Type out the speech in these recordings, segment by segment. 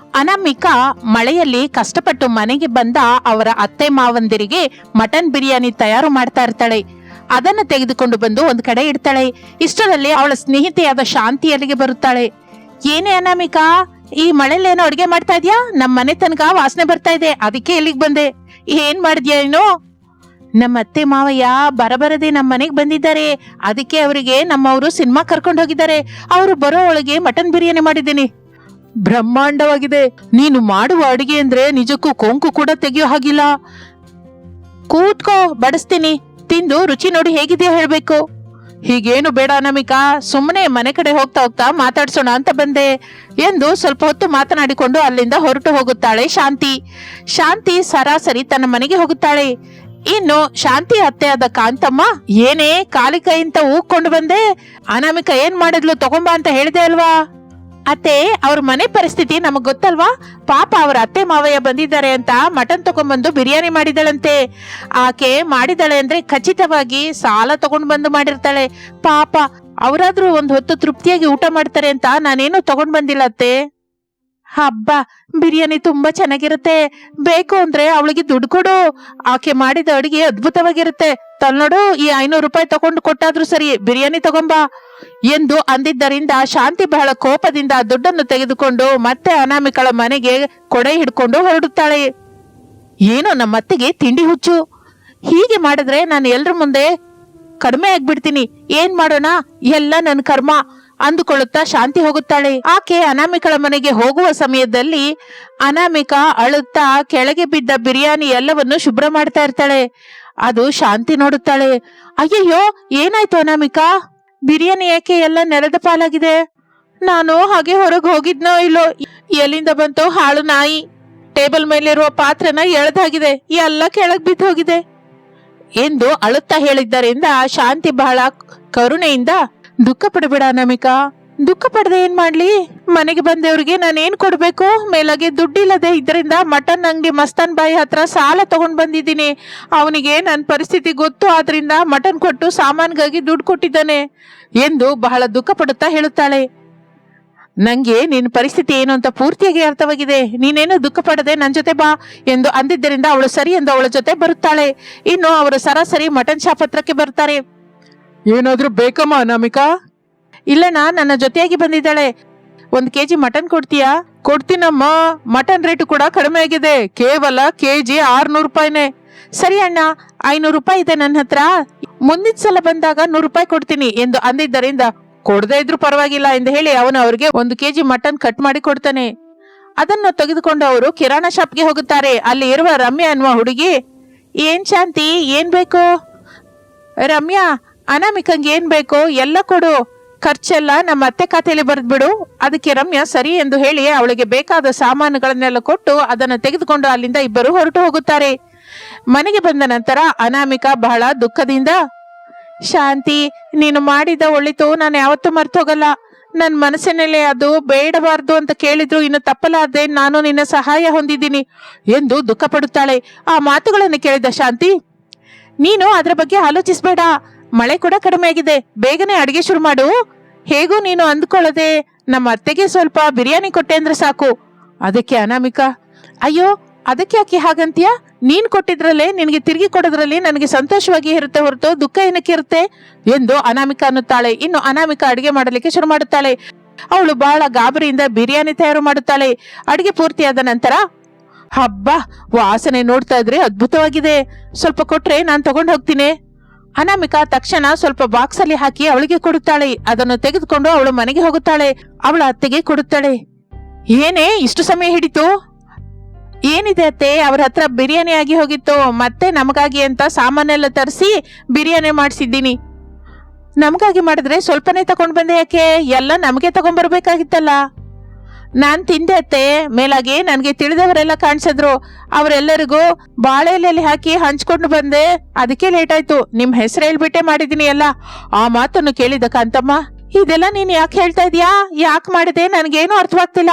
ಅನಾಮಿಕಾ ಮಳೆಯಲ್ಲಿ ಕಷ್ಟಪಟ್ಟು ಮನೆಗೆ ಬಂದ ಅವರ ಅತ್ತೆ ಮಾವಂದಿರಿಗೆ ಮಟನ್ ಬಿರಿಯಾನಿ ತಯಾರು ಮಾಡ್ತಾ ಇರ್ತಾಳೆ. ಅದನ್ನ ತೆಗೆದುಕೊಂಡು ಬಂದು ಒಂದ್ ಕಡೆ ಇಡ್ತಾಳೆ. ಇಷ್ಟರಲ್ಲಿ ಅವಳ ಸ್ನೇಹಿತೆಯಾದ ಶಾಂತಿ ಅಲ್ಲಿಗೆ ಬರುತ್ತಾಳೆ. ಏನೇ ಅನಾಮಿಕಾ, ಈ ಮಳೆಯಲ್ಲಿ ಏನೋ ಅಡಿಗೆ ಮಾಡ್ತಾ ಇದ್ಯಾ? ನಮ್ಮ ಮನೆ ತನಕ ವಾಸನೆ ಬರ್ತಾ ಇದೆ. ಅದಕ್ಕೆ ಇಲ್ಲಿಗೆ ಬಂದೆ. ಏನ್ ಮಾಡಿದ್ಯಾ ಏನು ನಮ್ಮ ಅತ್ತೆ ಮಾವಯ್ಯ ಬರಬರದೆ ನಮ್ಮ ಮನೆಗೆ ಬಂದಿದ್ದಾರೆ. ಅದಕ್ಕೆ ಅವರಿಗೆ ನಮ್ಮವರು ಸಿನಿಮಾ ಕರ್ಕೊಂಡು ಹೋಗಿದ್ದಾರೆ. ಅವರು ಬರೋ ಒಳಗೆ ಮಟನ್ ಬಿರಿಯಾನಿ ಮಾಡಿದ್ದೀನಿ. ಬ್ರಹ್ಮಾಂಡವಾಗಿದೆ. ನೀನು ಮಾಡುವ ಅಡಿಗೆ ಅಂದ್ರೆ ನಿಜಕ್ಕೂ ಕೊಂಕು ಕೂಡ ತೆಗೆಯೋ ಹಾಗಿಲ್ಲ. ಕೂತ್ಕೋ, ಬಡಿಸ್ತೀನಿ. ತಿಂದು ರುಚಿ ನೋಡಿ ಹೇಗಿದೆಯಾ ಹೇಳ್ಬೇಕು. ಹೀಗೇನು ಬೇಡ ನಮಿಕಾ. ಸುಮ್ಮನೆ ಮನೆ ಕಡೆ ಹೋಗ್ತಾ ಹೋಗ್ತಾ ಮಾತಾಡ್ಸೋಣ ಅಂತ ಬಂದೆ. ಎಂದು ಸ್ವಲ್ಪ ಹೊತ್ತು ಮಾತನಾಡಿಕೊಂಡು ಅಲ್ಲಿಂದ ಹೊರಟು ಹೋಗುತ್ತಾಳೆ ಶಾಂತಿ. ಶಾಂತಿ ಸರಾಸರಿ ತನ್ನ ಮನೆಗೆ ಹೋಗುತ್ತಾಳೆ. ಇನ್ನು ಶಾಂತಿ ಅತ್ತೆಯಾದ ಕಾಂತಮ್ಮ, ಏನೇ ಕಾಲಿಕೈಯಿಂದ ಊಗ್ಕೊಂಡು ಬಂದೆ. ಅನಾಮಿಕ ಏನ್ ಮಾಡಿದ್ಲು ತಗೊಂಬ ಅಂತ ಹೇಳಿದೆ ಅಲ್ವಾ? ಅತ್ತೆ, ಅವ್ರ ಮನೆ ಪರಿಸ್ಥಿತಿ ನಮಗ್ ಗೊತ್ತಲ್ವಾ? ಪಾಪ ಅವ್ರ ಅತ್ತೆ ಮಾವಯ್ಯ ಬಂದಿದ್ದಾರೆ ಅಂತ ಮಟನ್ ತಗೊಂಡ್ಬಂದು ಬಿರಿಯಾನಿ ಮಾಡಿದಳಂತೆ. ಆಕೆ ಮಾಡಿದಳೆ ಅಂದ್ರೆ ಖಚಿತವಾಗಿ ಸಾಲ ತಗೊಂಡ್ ಬಂದು ಮಾಡಿರ್ತಾಳೆ. ಪಾಪ, ಅವರಾದ್ರೂ ಒಂದ್ ಹೊತ್ತು ತೃಪ್ತಿಯಾಗಿ ಊಟ ಮಾಡ್ತಾರೆ ಅಂತ ನಾನೇನು ತಗೊಂಡ್ ಬಂದಿಲ್ಲ ಅತ್ತೆ. ಹಬ್ಬ, ಬಿರಿಯಾನಿ ತುಂಬಾ ಚೆನ್ನಾಗಿರುತ್ತೆ. ಬೇಕು ಅಂದ್ರೆ ಅವಳಿಗೆ ದುಡ್ಡು ಕೊಡು. ಆಕೆ ಮಾಡಿದ ಅಡುಗೆ ಅದ್ಭುತವಾಗಿರುತ್ತೆ. ತನ್ನೋಡು ಈ ಐನೂರು ರೂಪಾಯಿ ತಗೊಂಡು ಕೊಟ್ಟಾದ್ರೂ ಸರಿ, ಬಿರಿಯಾನಿ ತಗೊಂಬಾ. ಎಂದು ಅಂದಿದ್ದರಿಂದ ಶಾಂತಿ ಬಹಳ ಕೋಪದಿಂದ ದುಡ್ಡನ್ನು ತೆಗೆದುಕೊಂಡು ಮತ್ತೆ ಅನಾಮಿಕಳ ಮನೆಗೆ ಕೊಡೆ ಹಿಡ್ಕೊಂಡು ಹೊರಡುತ್ತಾಳೆ. ಏನೋ ನಮ್ಮ ಅತ್ತೆಗೆ ತಿಂಡಿ ಹುಚ್ಚು. ಹೀಗೆ ಮಾಡಿದ್ರೆ ನಾನು ಎಲ್ರ ಮುಂದೆ ಕಡಿಮೆ ಆಗ್ಬಿಡ್ತೀನಿ. ಏನ್ ಮಾಡೋಣ? ಎಲ್ಲ ನನ್ನ ಕರ್ಮ. ಅಂದುಕೊಳ್ಳುತ್ತಾ ಶಾಂತಿ ಹೋಗುತ್ತಾಳೆ. ಆಕೆ ಅನಾಮಿಕಳ ಮನೆಗೆ ಹೋಗುವ ಸಮಯದಲ್ಲಿ ಅನಾಮಿಕಾ ಅಳುತ್ತಾ ಕೆಳಗೆ ಬಿದ್ದ ಬಿರಿಯಾನಿ ಎಲ್ಲವನ್ನು ಶುಭ್ರ ಮಾಡ್ತಾ ಇರ್ತಾಳೆ. ಅದು ಶಾಂತಿ ನೋಡುತ್ತಾಳೆ. ಅಯ್ಯಯ್ಯೋ, ಏನಾಯ್ತು ಅನಾಮಿಕಾ? ಬಿರಿಯಾನಿ ಯಾಕೆ ಎಲ್ಲ ನೆಲದ ಪಾಲಾಗಿದೆ? ನಾನು ಹಾಗೆ ಹೊರಗೆ ಹೋಗಿದ್ನೋ ಇಲ್ಲೋ? ಎಲ್ಲಿಂದ ಬಂತು ಹಾಳು ನಾಯಿ. ಟೇಬಲ್ ಮೇಲಿರುವ ಪಾತ್ರನ ಎಳೆದಾಗಿದೆ. ಎಲ್ಲ ಕೆಳಗೆ ಬಿದ್ದು ಹೋಗಿದೆ. ಎಂದು ಅಳುತ್ತಾ ಹೇಳಿದ್ದರಿಂದ ಶಾಂತಿ ಬಹಳ ಕರುಣೆಯಿಂದ ದುಃಖ ಪಡಬೇಡ ಅನಾಮಿಕಾ ದುಃಖ ಪಡದೆ ಏನ್ ಮಾಡ್ಲಿ? ಮನೆಗೆ ಬಂದವ್ರಿಗೆ ನಾನು ಏನ್ ಕೊಡ್ಬೇಕು? ಮೇಲಾಗೆ ದುಡ್ಡಿಲ್ಲದೆ ಇದರಿಂದ ಮಟನ್ ಅಂಗಡಿ ಮಸ್ತಾನ್ ಬಾಯಿ ಹತ್ರ ಸಾಲ ತಗೊಂಡ್ ಬಂದಿದ್ದೀನಿ. ಅವನಿಗೆ ನನ್ನ ಪರಿಸ್ಥಿತಿ ಗೊತ್ತು ಆದ್ರಿಂದ ಮಟನ್ ಕೊಟ್ಟು ಸಾಮಾನ್ಗಾಗಿ ದುಡ್ಡು ಕೊಟ್ಟಿದ್ದಾನೆ. ಎಂದು ಬಹಳ ದುಃಖ ಪಡುತ್ತಾ ಹೇಳುತ್ತಾಳೆ. ನಂಗೆ ನಿನ್ನ ಪರಿಸ್ಥಿತಿ ಏನು ಅಂತ ಪೂರ್ತಿಯಾಗಿ ಅರ್ಥವಾಗಿದೆ. ನೀನೇನು ದುಃಖ ಪಡದೆ ನನ್ನ ಜೊತೆ ಬಾ ಎಂದು ಅಂದಿದ್ದರಿಂದ ಅವಳು ಸರಿ ಎಂದು ಅವಳ ಜೊತೆ ಬರುತ್ತಾಳೆ. ಇನ್ನು ಅವರು ಸರಾಸರಿ ಮಟನ್ ಶಾಪ್ ಹತ್ರಕ್ಕೆ ಬರ್ತಾರೆ ಏನಾದ್ರೂ ಬೇಕಮ್ಮ ಅನಾಮಿಕಾ? ಇಲ್ಲಣ್ಣ ನನ್ನ ಜೊತೆಯಾಗಿ ಬಂದಿದ್ದಾಳೆ. ಒಂದ್ ಕೆಜಿ ಮಟನ್ ಕೊಡ್ತೀಯಾ? ಕೊಡ್ತೀನಮ್ಮ. ಮಟನ್ ರೇಟ್ ಕೂಡ ಕಡಿಮೆ ಆಗಿದೆ. ಕೇವಲ ಕೆಜಿ ಆರ್ನೂರು ರೂಪಾಯಿನೇ. ಸರಿ ಅಣ್ಣ, ಐನೂರು ರೂಪಾಯಿ ಇದೆ ನನ್ನ ಹತ್ರ. ಮುಂದಿನ ಸಲ ಬಂದಾಗ ನೂರು ರೂಪಾಯಿ ಕೊಡ್ತೀನಿ ಎಂದು ಅಂದಿದ್ದರಿಂದ ಕೊಡದೇ ಇದ್ರೂ ಪರವಾಗಿಲ್ಲ ಎಂದು ಹೇಳಿ ಅವನು ಅವರಿಗೆ ಒಂದು ಕೆಜಿ ಮಟನ್ ಕಟ್ ಮಾಡಿ ಕೊಡ್ತಾನೆ. ಅದನ್ನು ತೆಗೆದುಕೊಂಡು ಅವರು ಕಿರಾಣ ಶಾಪ್ಗೆ ಹೋಗುತ್ತಾರೆ. ಅಲ್ಲಿ ಇರುವ ರಮ್ಯಾ ಅನ್ನುವ ಹುಡುಗಿ, ಏನ್ ಶಾಂತಿ, ಏನ್ ಬೇಕು? ರಮ್ಯಾ ಅನಾಮಿಕಂಗೆ ಏನ್ ಬೇಕು ಎಲ್ಲ ಕೊಡು. ಖರ್ಚೆಲ್ಲ ನಮ್ಮ ಅತ್ತೆ ಖಾತೆಯಲ್ಲಿ ಬರೆದ್ಬಿಡು. ಅದಕ್ಕೆ ರಮ್ಯಾ ಸರಿ ಎಂದು ಹೇಳಿ ಅವಳಿಗೆ ಬೇಕಾದ ಸಾಮಾನುಗಳನ್ನೆಲ್ಲ ಕೊಟ್ಟು ಅದನ್ನು ತೆಗೆದುಕೊಂಡು ಅಲ್ಲಿಂದ ಇಬ್ಬರು ಹೊರಟು ಹೋಗುತ್ತಾರೆ. ಮನೆಗೆ ಬಂದ ನಂತರ ಅನಾಮಿಕ ಬಹಳ ದುಃಖದಿಂದ, ಶಾಂತಿ, ನೀನು ಮಾಡಿದ ಒಳಿತು ನಾನು ಯಾವತ್ತೂ ಮರ್ತೋಗಲ್ಲ. ನನ್ನ ಮನಸ್ಸಿನಲ್ಲಿ ಅದು ಬೇಡಬಾರ್ದು ಅಂತ ಕೇಳಿದ್ರು ಇನ್ನು ತಪ್ಪಲಾದೆ ನಾನು ನಿನ್ನ ಸಹಾಯ ಹೊಂದಿದ್ದೀನಿ ಎಂದು ದುಃಖ ಆ ಮಾತುಗಳನ್ನು ಕೇಳಿದ ಶಾಂತಿ, ನೀನು ಅದರ ಬಗ್ಗೆ ಆಲೋಚಿಸಬೇಡ. ಮಳೆ ಕೂಡ ಕಡಿಮೆ ಆಗಿದೆ. ಬೇಗನೆ ಅಡಿಗೆ ಶುರು ಮಾಡು. ಹೇಗೂ ನೀನು ಅಂದ್ಕೊಳ್ಳದೆ ನಮ್ಮ ಅತ್ತೆಗೆ ಸ್ವಲ್ಪ ಬಿರಿಯಾನಿ ಕೊಟ್ಟೆ ಅಂದ್ರೆ ಸಾಕು. ಅದಕ್ಕೆ ಅನಾಮಿಕಾ, ಅಯ್ಯೋ, ಅದಕ್ಕೆ ಯಾಕೆ ಹಾಗಂತೀಯ? ನೀನ್ ಕೊಟ್ಟಿದ್ರಲ್ಲೇ ನಿನಗೆ ತಿರುಗಿ ಕೊಡೋದ್ರಲ್ಲಿ ನನಗೆ ಸಂತೋಷವಾಗಿ ಇರುತ್ತೆ ಹೊರತು ದುಃಖ ಏನಕ್ಕೆ ಇರುತ್ತೆ? ಎಂದು ಅನಾಮಿಕಾ ಅನ್ನುತ್ತಾಳೆ. ಇನ್ನು ಅನಾಮಿಕಾ ಅಡಿಗೆ ಮಾಡಲಿಕ್ಕೆ ಶುರು ಮಾಡುತ್ತಾಳೆ. ಅವಳು ಬಹಳ ಗಾಬರಿಯಿಂದ ಬಿರಿಯಾನಿ ತಯಾರು ಮಾಡುತ್ತಾಳೆ. ಅಡಿಗೆ ಪೂರ್ತಿಯಾದ ನಂತರ, ಹಬ್ಬ, ವಾಸನೆ ನೋಡ್ತಾ ಇದ್ರೆ ಅದ್ಭುತವಾಗಿದೆ. ಸ್ವಲ್ಪ ಕೊಟ್ರೆ ನಾನು ತಗೊಂಡು ಹೋಗ್ತೀನಿ. ಅನಾಮಿಕಾ ತಕ್ಷಣ ಸ್ವಲ್ಪ ಬಾಕ್ಸ್ ಅಲ್ಲಿ ಹಾಕಿ ಅವಳಿಗೆ ಕೊಡುತ್ತಾಳೆ. ಅದನ್ನು ತೆಗೆದುಕೊಂಡು ಅವಳು ಮನೆಗೆ ಹೋಗುತ್ತಾಳೆ. ಅವಳ ಅತ್ತೆಗೆ ಕೊಡುತ್ತಾಳೆ. ಏನೇ, ಇಷ್ಟು ಸಮಯ ಹಿಡಿತು? ಏನಿದೆ ಅತ್ತೆ? ಅವ್ರ ಹತ್ರ ಬಿರಿಯಾನಿ ಆಗಿ ಹೋಗಿತ್ತು. ಮತ್ತೆ ನಮಗಾಗಿ ಅಂತ ಸಾಮಾನೆಲ್ಲ ತರಿಸಿ ಬಿರಿಯಾನಿ ಮಾಡಿಸಿದ್ದೀನಿ. ನಮಗಾಗಿ ಮಾಡಿದ್ರೆ ಸ್ವಲ್ಪನೇ ತಗೊಂಡ್ ಬಂದೆ ಯಾಕೆ? ಎಲ್ಲ ನಮಗೆ ತಗೊಂಡ್ಬರ್ಬೇಕಾಗಿತ್ತಲ್ಲ ನಾನ್ ತಿಂದೆ ಅತ್ತೆ ಮೇಲಾಗಿ ನನಗೆ ತಿಳಿದವರೆಲ್ಲ ಕಾಣಿಸಿದ್ರು. ಅವರೆಲ್ಲರಿಗೂ ಬಾಳೆ ಎಲೆಯಲ್ಲಿ ಹಾಕಿ ಹಂಚ್ಕೊಂಡು ಬಂದೆ. ಅದಕ್ಕೆ ಲೇಟ್ ಆಯ್ತು. ನಿಮ್ ಹೆಸರು ಹೇಳ್ಬಿಟ್ಟೆ ಮಾಡಿದೀನಿ ಎಲ್ಲ ಆ ಮಾತನ್ನು ಕೇಳಿದ ಕಾಂತಮ್ಮ, ಇದೆಲ್ಲ ನೀನು ಯಾಕೆ ಹೇಳ್ತಾ ಇದೀಯಾ? ಯಾಕೆ ಮಾಡಿದೆ? ನನ್ಗೇನು ಅರ್ಥವಾಗ್ತಿಲ್ಲ.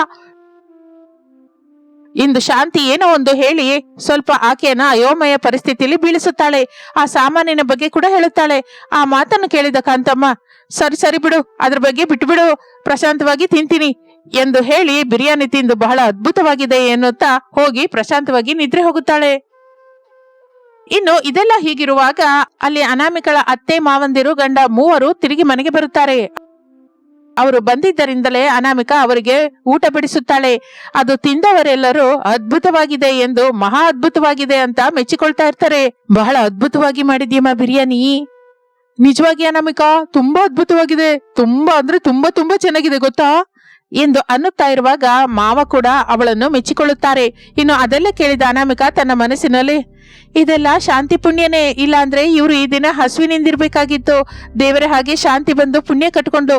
ಇಂದು ಶಾಂತಿ ಏನೋ ಒಂದು ಹೇಳಿ ಸ್ವಲ್ಪ ಆಕೆಯನ್ನ ಅಯೋಮಯ ಪರಿಸ್ಥಿತಿಯಲ್ಲಿ ಬೀಳಿಸುತ್ತಾಳೆ. ಆ ಸಾಮಾನಿನ ಬಗ್ಗೆ ಕೂಡ ಹೇಳುತ್ತಾಳೆ. ಆ ಮಾತನ್ನು ಕೇಳಿದ ಕಾಂತಮ್ಮ, ಸರಿ ಸರಿ ಬಿಡು. ಅದ್ರ ಬಗ್ಗೆ ಬಿಟ್ಬಿಡು. ಪ್ರಶಾಂತವಾಗಿ ತಿಂತೀನಿ. ಎಂದು ಹೇಳಿ ಬಿರಿಯಾನಿ ತಿಂದು ಬಹಳ ಅದ್ಭುತವಾಗಿದೆ ಎನ್ನುತ್ತಾ ಹೋಗಿ ಪ್ರಶಾಂತವಾಗಿ ನಿದ್ರೆ ಹೋಗುತ್ತಾಳೆ. ಇನ್ನು ಇದೆಲ್ಲ ಹೀಗಿರುವಾಗ ಅಲ್ಲಿ ಅನಾಮಿಕಳ ಅತ್ತೆ ಮಾವಂದಿರು ಗಂಡ ಮೂವರು ತಿರುಗಿ ಮನೆಗೆ ಬರುತ್ತಾರೆ. ಅವರು ಬಂದಿದ್ದರಿಂದಲೇ ಅನಾಮಿಕ ಅವರಿಗೆ ಊಟ ಬಿಡಿಸುತ್ತಾಳೆ. ಅದು ತಿಂದವರೆಲ್ಲರೂ ಅದ್ಭುತವಾಗಿದೆ ಎಂದು ಮಹಾ ಅದ್ಭುತವಾಗಿದೆ ಅಂತ ಮೆಚ್ಚಿಕೊಳ್ತಾ ಇರ್ತಾರೆ. ಬಹಳ ಅದ್ಭುತವಾಗಿ ಮಾಡಿದ್ಯಮ್ಮ ಬಿರಿಯಾನಿ. ನಿಜವಾಗಿ ಅನಾಮಿಕ, ತುಂಬಾ ಅದ್ಭುತವಾಗಿದೆ. ತುಂಬಾ ಅಂದ್ರೆ ತುಂಬಾ ತುಂಬಾ ಚೆನ್ನಾಗಿದೆ, ಗೊತ್ತಾ? ಎಂದು ಅನ್ನುತ್ತಾ ಇರುವಾಗ ಮಾವ ಕೂಡ ಅವಳನ್ನು ಮೆಚ್ಚಿಕೊಳ್ಳುತ್ತಾರೆ. ಇನ್ನು ಅದೆಲ್ಲ ಕೇಳಿದ ಅನಾಮಿಕ ತನ್ನ ಮನಸ್ಸಿನಲ್ಲಿ, ಇದೆಲ್ಲ ಶಾಂತಿ ಪುಣ್ಯನೇ ಇಲ್ಲ ಅಂದ್ರೆ ಇವರು ಈ ದಿನ ಹಸುವಿನಿಂದಿರ್ಬೇಕಾಗಿತ್ತು. ದೇವರ ಹಾಗೆ ಶಾಂತಿ ಬಂದು ಪುಣ್ಯ ಕಟ್ಕೊಂಡು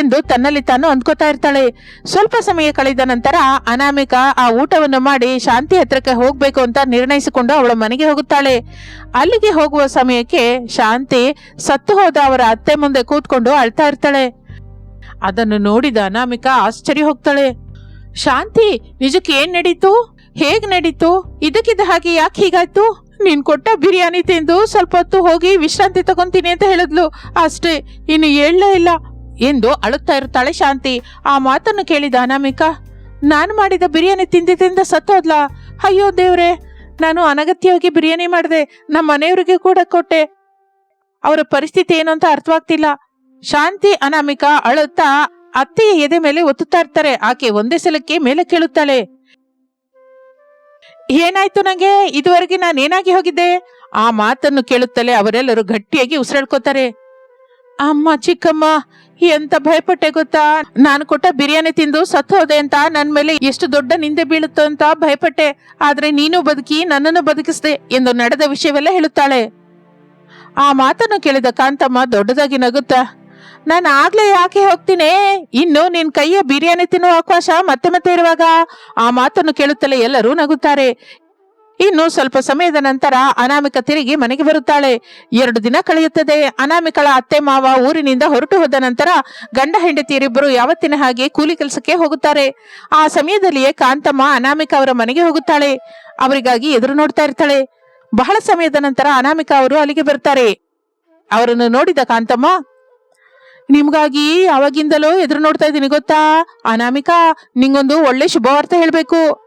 ಎಂದು ತನ್ನಲ್ಲಿ ತಾನು ಅಂದ್ಕೋತಾ ಇರ್ತಾಳೆ. ಸ್ವಲ್ಪ ಸಮಯ ಕಳೆದ ನಂತರ ಅನಾಮಿಕ ಆ ಊಟವನ್ನು ಮಾಡಿ ಶಾಂತಿ ಹತ್ರಕ್ಕೆ ಹೋಗ್ಬೇಕು ಅಂತ ನಿರ್ಣಯಿಸಿಕೊಂಡು ಅವಳ ಮನೆಗೆ ಹೋಗುತ್ತಾಳೆ. ಅಲ್ಲಿಗೆ ಹೋಗುವ ಸಮಯಕ್ಕೆ ಶಾಂತಿ ಸತ್ತು ಹೋದ ಅವರ ಅತ್ತೆ ಮುಂದೆ ಕೂತ್ಕೊಂಡು ಅಳ್ತಾ ಇರ್ತಾಳೆ. ಅದನ್ನು ನೋಡಿದ ಅನಾಮಿಕಾ ಆಶ್ಚರ್ಯ ಹೋಗ್ತಾಳೆ. ಶಾಂತಿ, ನಿಜಕ್ಕೆ ಏನ್ ನಡೀತು? ಹೇಗ್ ನಡೀತು? ಇದಕ್ಕಿದ್ದ ಹಾಗೆ ಯಾಕೆ ಹೀಗಾಯ್ತು? ನೀನ್ ಕೊಟ್ಟ ಬಿರಿಯಾನಿ ತಿಂದು ಸ್ವಲ್ಪ ಹೊತ್ತು ಹೋಗಿ ವಿಶ್ರಾಂತಿ ತಗೊಂತೀನಿ ಅಂತ ಹೇಳಿದ್ಲು. ಅಷ್ಟೇ, ಇನ್ನು ಹೇಳಲೇ ಇಲ್ಲ. ಎಂದು ಅಳುತ್ತಾ ಇರ್ತಾಳೆ ಶಾಂತಿ. ಆ ಮಾತನ್ನು ಕೇಳಿದ ಅನಾಮಿಕ, ನಾನು ಮಾಡಿದ ಬಿರಿಯಾನಿ ತಿಂದಿದ್ದಿಂದ ಸತ್ತೋದ್ಲಾ? ಅಯ್ಯೋ ದೇವ್ರೆ, ನಾನು ಅನಗತ್ಯವಾಗಿ ಬಿರಿಯಾನಿ ಮಾಡಿದೆ. ನಮ್ಮ ಮನೆಯವರಿಗೆ ಕೂಡ ಕೊಟ್ಟೆ. ಅವರ ಪರಿಸ್ಥಿತಿ ಏನು ಅಂತ ಅರ್ಥವಾಗ್ತಿಲ್ಲ. ಶಾಂತಿ ಅನಾಮಿಕ ಅಳುತ್ತಾ ಅತ್ತೆಯ ಎದೆ ಮೇಲೆ ಒತ್ತುತ್ತಾ ಇರ್ತಾರೆ. ಆಕೆ ಒಂದೇ ಸಲಕ್ಕೆ ಮೇಲೆ ಕೇಳುತ್ತಾಳೆ. ಏನಾಯ್ತು ನಂಗೆ? ಇದುವರೆಗೆ ಏನಾಗಿ ಹೋಗಿದ್ದೆ? ಆ ಮಾತನ್ನು ಕೇಳುತ್ತಲೇ ಅವರೆಲ್ಲರೂ ಗಟ್ಟಿಯಾಗಿ ಉಸಿರಾಡ್ಕೋತಾರೆ ಅಮ್ಮ ಚಿಕ್ಕಮ್ಮ, ಎಂತ ಭಯಪಟ್ಟೆ ಗೊತ್ತಾ? ನಾನು ಕೊಟ್ಟ ಬಿರಿಯಾನಿ ತಿಂದು ಸತ್ತು ಹೋದೆ ಅಂತ ನನ್ನ ಮೇಲೆ ಎಷ್ಟು ದೊಡ್ಡ ನಿಂದೆ ಬೀಳುತ್ತೋ ಅಂತ ಭಯಪಟ್ಟೆ. ಆದ್ರೆ ನೀನು ಬದುಕಿ ನನ್ನನ್ನು ಬದುಕಿಸ್ದೆ ಎಂದು ನಡೆದ ವಿಷಯವೆಲ್ಲ ಹೇಳುತ್ತಾಳೆ. ಆ ಮಾತನ್ನು ಕೇಳಿದ ಕಾಂತಮ್ಮ ದೊಡ್ಡದಾಗಿ ನಗುತ್ತಾ ನಾನು ಆಗ್ಲೇ ಯಾಕೆ ಹೋಗ್ತೀನಿ? ಇನ್ನು ನಿನ್ ಕೈಯ ಬಿರಿಯಾನಿ ತಿನ್ನುವ ಅವಕಾಶ ಮತ್ತೆ ಮತ್ತೆ ಇರುವಾಗ ಆ ಮಾತನ್ನು ಕೇಳುತ್ತಲೇ ಎಲ್ಲರೂ ನಗುತ್ತಾರೆ. ಇನ್ನು ಸ್ವಲ್ಪ ಸಮಯದ ನಂತರ ಅನಾಮಿಕ ತಿರುಗಿ ಮನೆಗೆ ಬರುತ್ತಾಳೆ. ಎರಡು ದಿನ ಕಳೆಯುತ್ತದೆ. ಅನಾಮಿಕಳ ಅತ್ತೆ ಮಾವ ಊರಿನಿಂದ ಹೊರಟು ಹೋದ ನಂತರ ಗಂಡ ಹೆಂಡತಿಯರಿಬ್ಬರು ಯಾವತ್ತಿನ ಹಾಗೆ ಕೂಲಿ ಕೆಲಸಕ್ಕೆ ಹೋಗುತ್ತಾರೆ. ಆ ಸಮಯದಲ್ಲಿಯೇ ಕಾಂತಮ್ಮ ಅನಾಮಿಕ ಅವರ ಮನೆಗೆ ಹೋಗುತ್ತಾಳೆ. ಅವರಿಗಾಗಿ ಎದುರು ನೋಡ್ತಾ ಇರ್ತಾಳೆ. ಬಹಳ ಸಮಯದ ನಂತರ ಅನಾಮಿಕ ಅವರು ಅಲ್ಲಿಗೆ ಬರ್ತಾರೆ. ಅವರನ್ನು ನೋಡಿದ ಕಾಂತಮ್ಮ ನಿಮ್ಗಾಗಿ ಅವಾಗಿಂದಲೂ ಎದುರು ನೋಡ್ತಾ ಇದ್ದೀನಿ ಗೊತ್ತಾ? ಅನಾಮಿಕಾ ನಿಂಗೊಂದು ಒಳ್ಳೆ ಶುಭವಾರ್ತೆ ಹೇಳ್ಬೇಕು.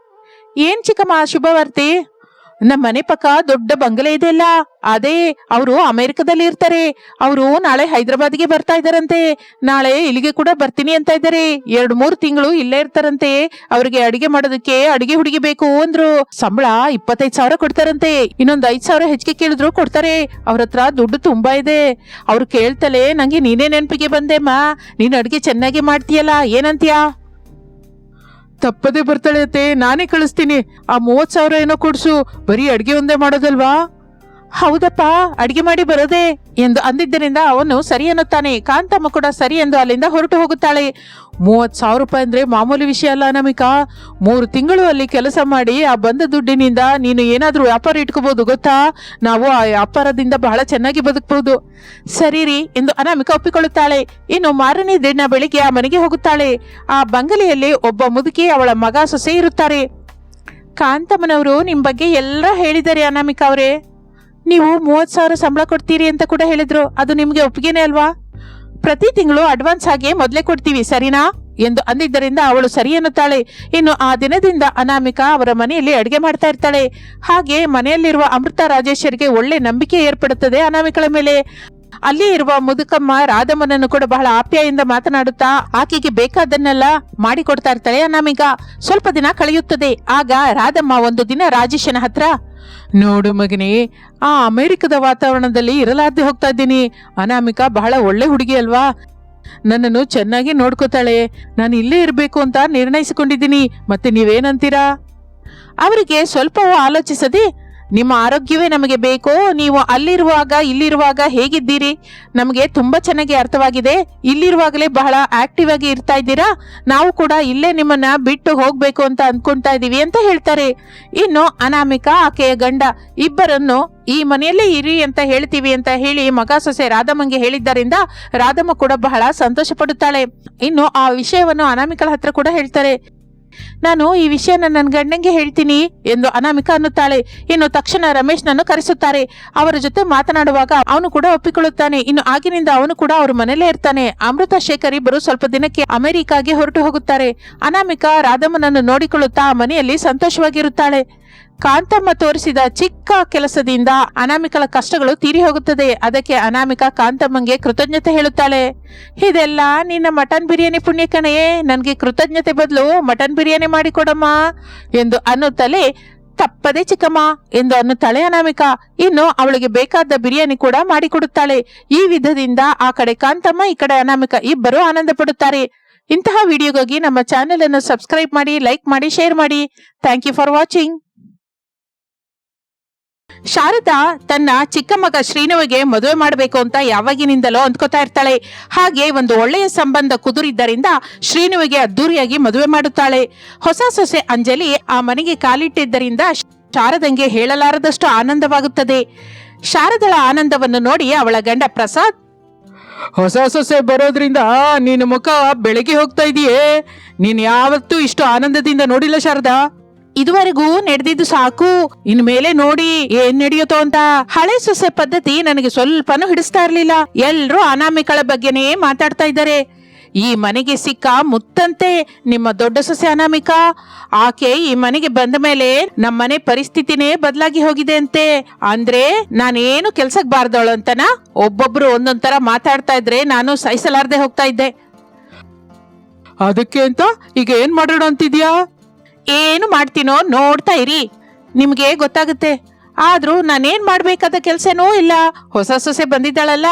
ಏನ್ ಚಿಕ್ಕಮ್ಮ ಶುಭವಾರ್ತೆ? ನಮ್ಮ ಮನೆ ಪಕ್ಕ ದೊಡ್ಡ ಬಂಗಲೆ ಇದೆಯಲ್ಲ ಅದೇ ಅವರು ಅಮೆರಿಕದಲ್ಲಿ ಇರ್ತಾರೆ. ಅವರು ನಾಳೆ ಹೈದರಾಬಾದ್ಗೆ ಬರ್ತಾ ಇದ್ದಾರಂತೆ. ನಾಳೆ ಇಲ್ಲಿಗೆ ಕೂಡ ಬರ್ತೀನಿ ಅಂತ ಇದ್ದಾರೆ. ಎರಡ್ ಮೂರ್ ತಿಂಗಳು ಇಲ್ಲೇ ಇರ್ತಾರಂತೆ. ಅವ್ರಿಗೆ ಅಡಿಗೆ ಮಾಡೋದಕ್ಕೆ ಅಡಿಗೆ ಹುಡುಗಿ ಬೇಕು ಅಂದ್ರು. ಸಂಬಳ ಇಪ್ಪತ್ತೈದ್ ಸಾವಿರ ಕೊಡ್ತಾರಂತೆ. ಇನ್ನೊಂದ್ ಐದ್ ಸಾವಿರ ಹೆಚ್ಚಿಗೆ ಕೇಳಿದ್ರು ಕೊಡ್ತಾರೆ. ಅವ್ರ ಹತ್ರ ದುಡ್ಡು ತುಂಬಾ ಇದೆ. ಅವ್ರು ಕೇಳ್ತಲೇ ನಂಗೆ ನೀನೇ ನೆನಪಿಗೆ ಬಂದೆಮ್ಮ ನೀನ್ ಅಡಿಗೆ ಚೆನ್ನಾಗಿ ಮಾಡ್ತೀಯಲ್ಲ, ಏನಂತೀಯಾ? ತಪ್ಪದೆ ಬರ್ತಾಳೆ ಅತ್ತೆ. ನಾನೇ ಕಳಿಸ್ತೀನಿ. ಆ ಮೂವತ್ ಸಾವಿರ ಏನೋ ಕೊಡ್ಸು. ಬರೀ ಅಡ್ಗೆ ಒಂದೇ ಮಾಡೋದಲ್ವಾ? ಹೌದಪ್ಪ, ಅಡಿಗೆ ಮಾಡಿ ಬರೋದೆ ಎಂದು ಅಂದಿದ್ದರಿಂದ ಅವನು ಸರಿ ಅನ್ನುತ್ತಾನೆ. ಕಾಂತಮ್ಮ ಕೂಡ ಸರಿ ಎಂದು ಅಲ್ಲಿಂದ ಹೊರಟು ಹೋಗುತ್ತಾಳೆ. ಮೂವತ್ ಸಾವಿರ ರೂಪಾಯಿ ಅಂದ್ರೆ ಮಾಮೂಲಿ ವಿಷಯ ಅಲ್ಲ ಅನಾಮಿಕಾ. ಮೂರು ತಿಂಗಳು ಅಲ್ಲಿ ಕೆಲಸ ಮಾಡಿ ಆ ಬಂದ ದುಡ್ಡಿನಿಂದ ನೀನು ಏನಾದರೂ ವ್ಯಾಪಾರ ಇಟ್ಕೋಬಹುದು ಗೊತ್ತಾ? ನಾವು ಆ ವ್ಯಾಪಾರದಿಂದ ಬಹಳ ಚೆನ್ನಾಗಿ ಬದುಕಬಹುದು ಸರಿ ರೀ ಎಂದು ಅನಾಮಿಕ ಒಪ್ಪಿಕೊಳ್ಳುತ್ತಾಳೆ. ಇನ್ನು ಮಾರನೇ ದಿನ ಬೆಳಿಗ್ಗೆ ಆ ಮನೆಗೆ ಹೋಗುತ್ತಾಳೆ. ಆ ಬಂಗಲೆಯಲ್ಲಿ ಒಬ್ಬ ಮುದುಕಿ ಅವಳ ಮಗ ಸೊಸೆ ಇರುತ್ತಾರೆ. ಕಾಂತಮ್ಮನವರು ನಿಮ್ಮ ಬಗ್ಗೆ ಎಲ್ಲ ಹೇಳಿದ್ದಾರೆ ಅನಾಮಿಕಾ ಅವರೇ. ನೀವು ಮೂವತ್ ಸಾವಿರ ಸಂಬಳ ಕೊಡ್ತೀರಿ ಅಂತ ಕೂಡ ಹೇಳಿದ್ರು. ಅದು ನಿಮಗೆ ಒಪ್ಪಿಗೆನೇ ಅಲ್ವಾ? ಪ್ರತಿ ತಿಂಗಳು ಅಡ್ವಾನ್ಸ್ ಆಗಿ ಮೊದಲೇ ಕೊಡ್ತೀವಿ, ಸರಿನಾ? ಎಂದು ಅಂದಿದ್ದರಿಂದ ಅವಳು ಸರಿ ಎನ್ನುತ್ತಾಳೆ. ಇನ್ನು ಆ ದಿನದಿಂದ ಅನಾಮಿಕಾ ಅವರ ಮನೆಯಲ್ಲಿ ಅಡಿಗೆ ಮಾಡ್ತಾ ಇರ್ತಾಳೆ. ಹಾಗೆ ಮನೆಯಲ್ಲಿರುವ ಅಮೃತ ರಾಜೇಶ್ವರಿಗೆ ಒಳ್ಳೆ ನಂಬಿಕೆ ಏರ್ಪಡುತ್ತದೆ ಅನಾಮಿಕಳ ಮೇಲೆ. ಅಲ್ಲಿ ಇರುವ ಮುದುಕಮ್ಮ ರಾಧಮ್ಮನನ್ನು ಕೂಡ ಬಹಳ ಆಪ್ಯಾಯಿಂದ ಮಾತನಾಡುತ್ತಾ, ಆಕೆಗೆ ಬೇಕಾದನ್ನೆಲ್ಲ ಮಾಡಿಕೊಡ್ತಾ ಇರ್ತಾಳೆ ಅನಾಮಿಕ. ಸ್ವಲ್ಪ ದಿನ ಕಳೆಯುತ್ತದೆ. ಆಗ ರಾಧಮ್ಮ ಒಂದು ದಿನ ರಾಜೇಶನ ಹತ್ರ ನೋಡು ಮಗನೇ, ಆ ಅಮೆರಿಕದ ವಾತಾವರಣದಲ್ಲಿ ಇರಲಾರ್ದೆ ಹೋಗ್ತಾ ಇದ್ದೀನಿ. ಅನಾಮಿಕಾ ಬಹಳ ಒಳ್ಳೆ ಹುಡುಗಿ ಅಲ್ವಾ? ನನ್ನನ್ನು ಚೆನ್ನಾಗಿ ನೋಡ್ಕೋತಾಳೆ. ನಾನು ಇಲ್ಲೇ ಇರಬೇಕು ಅಂತ ನಿರ್ಣಯಿಸಿಕೊಂಡಿದ್ದೀನಿ. ಮತ್ತೆ ನೀವೇನಂತೀರಾ? ಅವರಿಗೆ ಸ್ವಲ್ಪವೂ ಆಲೋಚಿಸದೆ ನಿಮ್ಮ ಆರೋಗ್ಯವೇ ನಮಗೆ ಬೇಕು, ನೀವು ಅಲ್ಲಿರುವಾಗ, ಇಲ್ಲಿರುವಾಗ ಹೇಗಿದ್ದೀರಿ? ನಮಗೆ ತುಂಬಾ ಚೆನ್ನಾಗಿ ಅರ್ಥವಾಗಿದೆ. ಇಲ್ಲಿರುವಾಗಲೇ ಬಹಳ ಆಕ್ಟಿವ್ ಆಗಿ ಇರ್ತಾ ಇದ್ದೀರಾ? ನಾವು ಕೂಡ ಇಲ್ಲೇ ನಿಮ್ಮನ್ನ ಬಿಟ್ಟು ಹೋಗಬೇಕು ಅಂತ ಅಂದ್ಕೊಳ್ತಾ ಇದೀವಿ ಅಂತ ಹೇಳ್ತಾರೆ. ಇನ್ನು ಅನಾಮಿಕ ಆಕೆಯ ಗಂಡ, ಇಬ್ಬರನ್ನು ಈ ಮನೆಯಲ್ಲೇ ಇರಿ ಅಂತ ಹೇಳ್ತೀವಿ ಅಂತ ಹೇಳಿ ಮಗ ಸೊಸೆ ರಾಧಮ್ಮಂಗೆ ಹೇಳಿದ್ದರಿಂದ ರಾಧಮ್ಮ ಕೂಡ ಬಹಳ ಸಂತೋಷ ಪಡುತ್ತಾಳೆ ಇನ್ನು ಆ ವಿಷಯವನ್ನು ಅನಾಮಿಕಳ ಹತ್ರ ಕೂಡ ಹೇಳ್ತಾರೆ. ನಾನು ಈ ವಿಷಯನ ನನ್ನ ಗಂಡಂಗೆ ಹೇಳ್ತೀನಿ ಎಂದು ಅನಾಮಿಕಾ ಅನ್ನುತ್ತಾಳೆ. ಇನ್ನು ತಕ್ಷಣ ರಮೇಶ್ನನ್ನು ಕರೆಸುತ್ತಾರೆ. ಅವರ ಜೊತೆ ಮಾತನಾಡುವಾಗ ಅವನು ಕೂಡ ಒಪ್ಪಿಕೊಳ್ಳುತ್ತಾನೆ. ಇನ್ನು ಆಗಿನಿಂದ ಅವನು ಕೂಡ ಅವರ ಮನೆಯಲ್ಲೇ ಇರ್ತಾನೆ. ಅಮೃತ ಶೇಖರ್ ಇಬ್ಬರು ಸ್ವಲ್ಪ ದಿನಕ್ಕೆ ಅಮೆರಿಕಾಗೆ ಹೊರಟು ಹೋಗುತ್ತಾರೆ. ಅನಾಮಿಕಾ ರಾಧಮ್ಮನನ್ನು ನೋಡಿಕೊಳ್ಳುತ್ತಾ ಮನೆಯಲ್ಲಿ ಸಂತೋಷವಾಗಿರುತ್ತಾಳೆ. ಕಾಂತಮ್ಮ ತೋರಿಸಿದ ಚಿಕ್ಕ ಕೆಲಸದಿಂದ ಅನಾಮಿಕಳ ಕಷ್ಟಗಳು ತೀರಿ ಹೋಗುತ್ತದೆ. ಅದಕ್ಕೆ ಅನಾಮಿಕ ಕಾಂತಮ್ಮಂಗೆ ಕೃತಜ್ಞತೆ ಹೇಳುತ್ತಾಳೆ. ಇದೆಲ್ಲ ನಿನ್ನ ಮಟನ್ ಬಿರಿಯಾನಿ ಪುಣ್ಯ ಕಣೆಯೇ ನನಗೆ ಕೃತಜ್ಞತೆ ಬದಲು ಮಟನ್ ಬಿರಿಯಾನಿ ಮಾಡಿಕೊಡಮ್ಮ ಎಂದು ಅನ್ನುತ್ತಲೇ, ತಪ್ಪದೆ ಚಿಕ್ಕಮ್ಮ ಎಂದು ಅನ್ನುತ್ತಾಳೆ ಅನಾಮಿಕ. ಇನ್ನು ಅವಳಿಗೆ ಬೇಕಾದ ಬಿರಿಯಾನಿ ಕೂಡ ಮಾಡಿಕೊಡುತ್ತಾಳೆ. ಈ ವಿಧದಿಂದ ಆ ಕಡೆ ಕಾಂತಮ್ಮ, ಈ ಕಡೆ ಅನಾಮಿಕ ಇಬ್ಬರು ಆನಂದ ಪಡುತ್ತಾರೆ. ಇಂತಹ ವಿಡಿಯೋಗಾಗಿ ನಮ್ಮ ಚಾನೆಲ್ ಅನ್ನು ಸಬ್ಸ್ಕ್ರೈಬ್ ಮಾಡಿ, ಲೈಕ್ ಮಾಡಿ, ಶೇರ್ ಮಾಡಿ. Thank you for watching. Sharada ತನ್ನ ಚಿಕ್ಕ ಮಗ ಶ್ರೀನುವಿಗೆ ಮದುವೆ ಮಾಡಬೇಕು ಅಂತ ಯಾವಾಗಿನಿಂದಲೋ ಅಂದ್ಕೋತಾ ಇರ್ತಾಳೆ. ಹಾಗೆ ಒಂದು ಒಳ್ಳೆಯ ಸಂಬಂಧ ಕುದುರಿದ್ದರಿಂದ ಶ್ರೀನುವಿಗೆ ಅದ್ದೂರಿಯಾಗಿ ಮದುವೆ ಮಾಡುತ್ತಾಳೆ. ಹೊಸ ಸೊಸೆ ಅಂಜಲಿ ಆ ಮನೆಗೆ ಕಾಲಿಟ್ಟಿದ್ದರಿಂದ ಶಾರದಂಗೆ ಹೇಳಲಾರದಷ್ಟು ಆನಂದವಾಗುತ್ತದೆ. ಶಾರದಳ ಆನಂದವನ್ನು ನೋಡಿ ಅವಳ ಗಂಡ ಪ್ರಸಾದ್, ಹೊಸ ಸೊಸೆ ಬರೋದ್ರಿಂದ ನಿನ್ನ ಮುಖ ಬೆಳಗ್ಗೆ ಹೋಗ್ತಾ ಇದೆಯೇ? ನೀನು ಯಾವತ್ತೂ ಇಷ್ಟು ಆನಂದದಿಂದ ನೋಡಿಲ್ಲ ಶಾರದಾ? ಇದುವರೆಗೂ ನಡೆದಿದ್ದು ಸಾಕು. ಇನ್ಮೇಲೆ ನೋಡಿ ಏನ್ ನಡೆಯುತ್ತೋ ಅಂತ. ಹಳೆ ಸೊಸೆ ಪದ್ಧತಿ ನನಗೆ ಸ್ವಲ್ಪನೂ ಹಿಡಿಸ್ತಾ ಇರ್ಲಿಲ್ಲ. ಎಲ್ರೂ ಅನಾಮಿಕಳ ಬಗ್ಗೆನೇ ಮಾತಾಡ್ತಾ ಇದ್ದಾರೆ. ಈ ಮನೆಗೆ ಸಿಕ್ಕ ಮುತ್ತಂತೆ ನಿಮ್ಮ ದೊಡ್ಡ ಸೊಸೆ ಅನಾಮಿಕಾ. ಆಕೆ ಈ ಮನೆಗೆ ಬಂದ ಮೇಲೆ ನಮ್ಮನೆ ಪರಿಸ್ಥಿತಿನೇ ಬದಲಾಗಿ ಹೋಗಿದೆ ಅಂತೆ. ಅಂದ್ರೆ ನಾನೇನು ಕೆಲ್ಸಕ್ ಬಾರ್ದವಳು ಅಂತನ? ಒಬ್ಬೊಬ್ರು ಒಂದೊಂದ್ ತರ ಮಾತಾಡ್ತಾ ಇದ್ರೆ ನಾನು ಸಹಿಸಲಾರ್ದೆ ಹೋಗ್ತಾ ಇದ್ದೆ. ಅದಕ್ಕೆ ಅಂತ ಈಗ ಏನ್ ಮಾಡೋಣ ಅಂತಿದ್ಯಾ ಏನು ಮಾಡ್ತೀನೋ ನೋಡ್ತಾ ಇರಿ. ನಿಮಗೆ ಗೊತ್ತಾಗುತ್ತೆ. ಆದ್ರೂ ನಾನೇನು ಮಾಡಬೇಕಾದ ಕೆಲಸನೂ ಇಲ್ಲ. ಹೊಸ ಸೊಸೆ ಬಂದಿದ್ದಾಳಲ್ಲ.